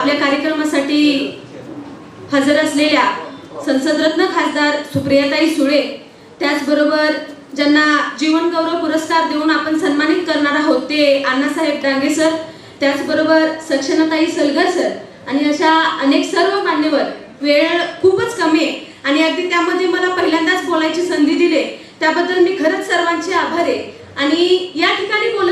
आपल्या कार्यक्रमासाठी हजर असलेल्या संसदरत्न खासदार सुप्रियाताई सुळे त्याचबरोबर ज्यांना जीवनगौरव पुरस्कार देऊन आपण सन्मानित करणार आहोत ते अण्णासाहेब डांगे सर त्याचबरोबर सक्षनताई सलगर सर आणि अशा अनेक सर्व मान्यवर. वेळ खूपच कमी आहे आणि अगदी त्यामध्ये मला पहिल्यांदाच बोलायची संधी दिली त्याबद्दल मी खरंच सर्वांचे आभार आहे. आणि या ठिकाणी बोला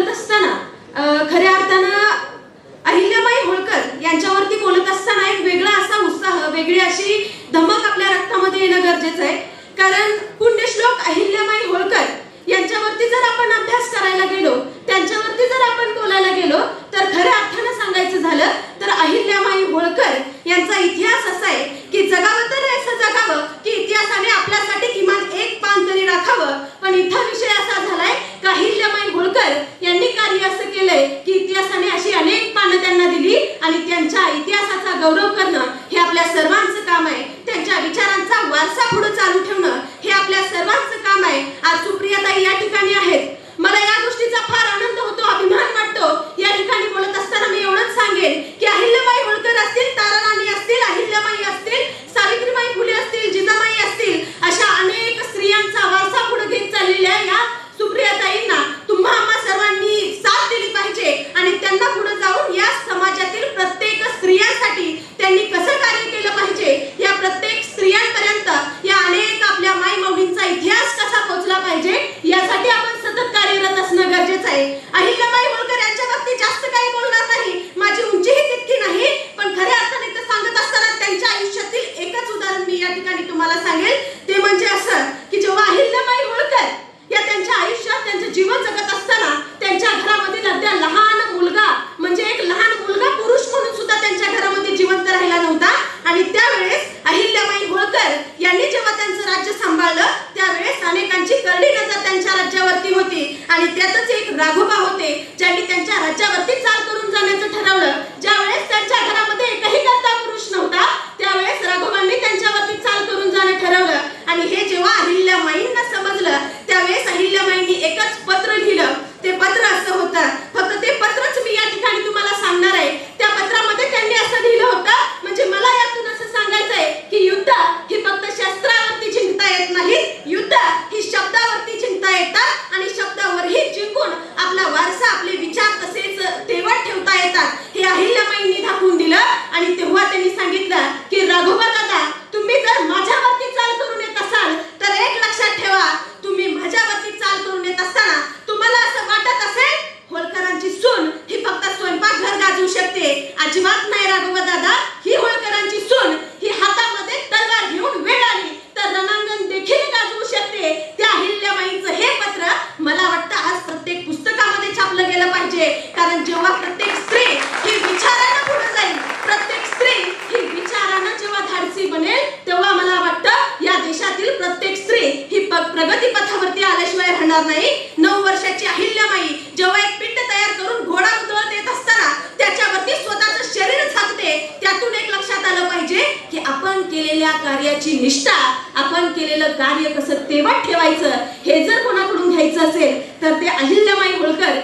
गौरव करणं हे आपल्या सर्वांचं काम आहे. त्यांच्या विचारांचा वारसा पुढे चालू ठेवणं हे आपल्या सर्वांचं काम आहे. आज सुप्रियाताई या ठिकाणी आहे. अहिल्याबाई होळकर यांच्या बाबतीत जास्त काही बोलणार नाही. माझी उंचीही तितकी नाही पण खऱ्या अर्थाने ते सांगत असताना त्यांच्या आयुष्यातील एकच उदाहरण मी या ठिकाणी तुम्हाला सांगेल. ते म्हणजे असं की जेव्हा अहिल्याबाई होळकर या त्यांच्या आयुष्यात त्यांचं जीवन जगत असताना त्यांच्या घरामधील अगद्या लहान मुलगा म्हणजे एक लहान मुलगा पुरुष म्हणून सुद्धा त्यांच्या घरामध्ये जिवंत राहिला नव्हता. आणि त्यावेळेस अहिल्याबाई होळकर यांनी जेव्हा त्यांचं राज्य सांभाळलं त्यावेळेस अनेकांची करडी नजर त्यांच्या राज्यावरती होती. आणि त्यातच trago पाहिजे. कारण जेव्हा प्रत्येक स्त्री ही विचारांना पुढे जाईल प्रत्येक स्त्री ही विचारांना जेव्हा धाडसी बनेल तेव्हा मला वाटतं या देशातील प्रत्येक स्त्री ही प्रगती पथावरती आल्याशिवाय राहणार नाही. नऊ वर्षाची अहिल्याबाई जेव्हा एक पिंड तयार करून घोडा उतळत येत असताना त्याच्यावरती स्वतःचं शरीर झाकते त्यातून एक लक्षात आलं पाहिजे की आपण केलेल्या कार्याची निष्ठा आपण केलेलं कार्य कसं तेव्हा ठेवायचं हे जर कोणाकडून घ्यायचं असेल तर ते अहिल्यमाई होळकर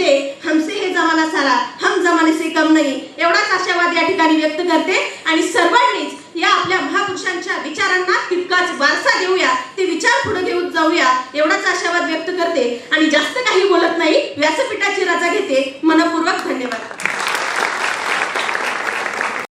पाहिजे हमसे हे जमाना सारा हम जमाने से कम नाही. एवढाच आशावाद या ठिकाणी व्यक्त करते. आणि सर्वांनीच या आपल्या महापुरुषांच्या विचारांना तितकाच वारसा देऊया. ते विचार पुढे घेऊन जाऊया. एवढाच आशावाद व्यक्त करते. आणि जास्त काही बोलत नाही. व्यासपीठाची रजा घेते. मनपूर्वक धन्यवाद.